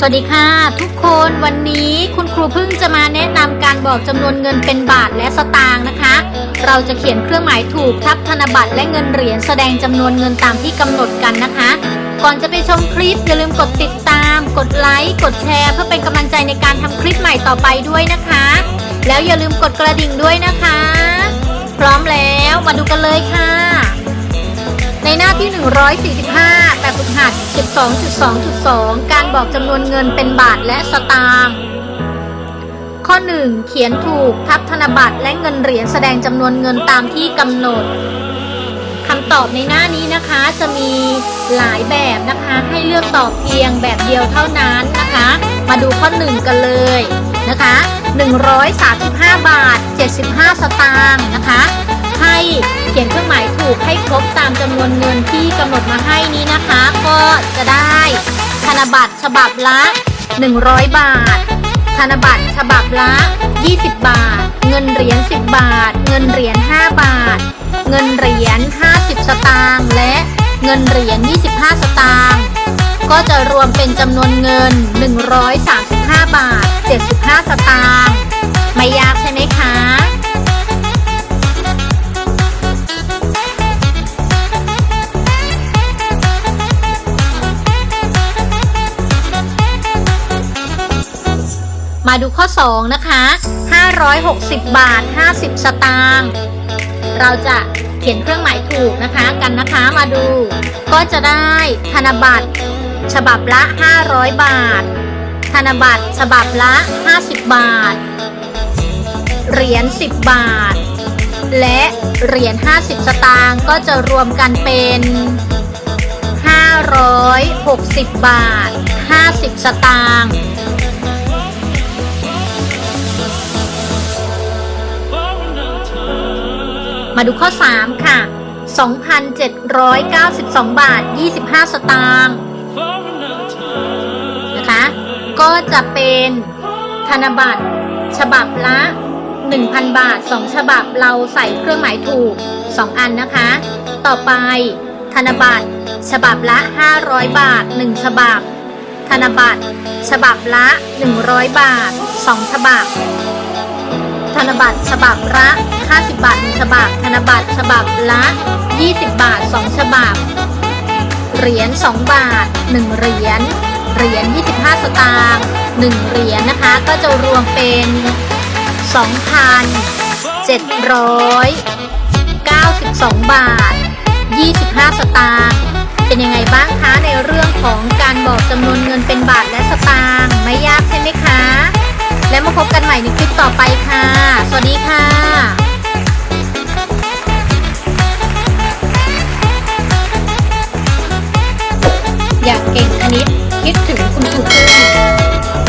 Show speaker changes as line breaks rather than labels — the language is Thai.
สวัสดีค่ะ ทุกคนวันนี้คุณครูพึ่งจะมาแนะนำการบอกจำนวนเงินเป็นบาทและสตางค์นะคะ เราจะเขียนเครื่องหมายถูกทับธนบัตรและเงินเหรียญแสดงจำนวนเงินตามที่กำหนดกันนะคะ ก่อนจะไปชมคลิปอย่าลืมกดติดตาม กดไลค์กดแชร์ เพื่อเป็นกำลังใจในการทำคลิปใหม่ต่อไปด้วยนะคะ แล้วอย่าลืมกดกระดิ่งด้วยนะคะ พร้อมแล้วมาดูกันเลยค่ะ หน้าที่ 145 แบบฝึกหัด 12.2.2 การบอกจำนวนเงินเป็นบาทและสตางค์ ข้อ 1 เขียนถูกทับธนบัตรและเงินเหรียญแสดงจำนวนเงินตามที่กำหนดคำตอบในหน้านี้นะคะจะมีหลายแบบนะคะ ให้เลือกตอบเพียงแบบเดียวเท่านั้นนะคะ มาดูข้อ 1 กันเลยนะคะ 135 บาท 75 สตางค์นะคะ ถูกให้ครบตามจำนวนเงินที่กำหนดมาให้นี้นะคะ ก็จะได้ธนบัตรฉบับละ 100 บาท ธนบัตรฉบับละ 20 บาท เงินเหรียญ 10 บาท เงินเหรียญ 5 บาท เงินเหรียญ 50 สตางค์และเงินเหรียญ 25 สตางค์ก็จะรวมเป็นจำนวนเงิน 135 บาท 75 สตางค์ มาดูข้อ 2 นะคะ 560 บาท 50 สตางค์เราจะเขียนเครื่องหมายถูกนะคะกันนะคะมาดู ก็จะได้ธนบัตรฉบับละ 500 บาท ธนบัตรฉบับละ 50 บาท เหรียญ 10 บาท และเหรียญ 50 สตางค์ก็จะรวมกันเป็น 560 บาท 50 สตางค์ มาดูข้อ 3 ค่ะ 2,792 บาท 25 สตางค์นะคะ ก็จะเป็นธนบัตรฉบับละ 1,000 บาท 2 ฉบับเราใส่เครื่องหมายถูก 2 อันนะคะ ต่อไปธนบัตรฉบับละ 500 บาท 1 ฉบับ ธนบัตรฉบับละ 100 บาท 2 ฉบับ ธนบัตรฉบับละ 50 บาท1ฉบับ ธนบัตรฉบับละ 20 บาท 2 ฉบับ เหรียญ 2 บาท 1 เหรียญ เหรียญ 25 สตางค์ 1 เหรียญนะคะ ก็จะรวมเป็น 2,792 บาท 25 สตางค์ เป็นยังไงบ้างคะในเรื่องของการบอกจำนวนเงินเป็นบาทและสตางค์ไม่ยากใช่ไหมคะ และมาพบกันใหม่ในคลิปต่อไปค่ะ สวัสดี อยากเก่งคณิตคิดถึงคุณครูเพื่อน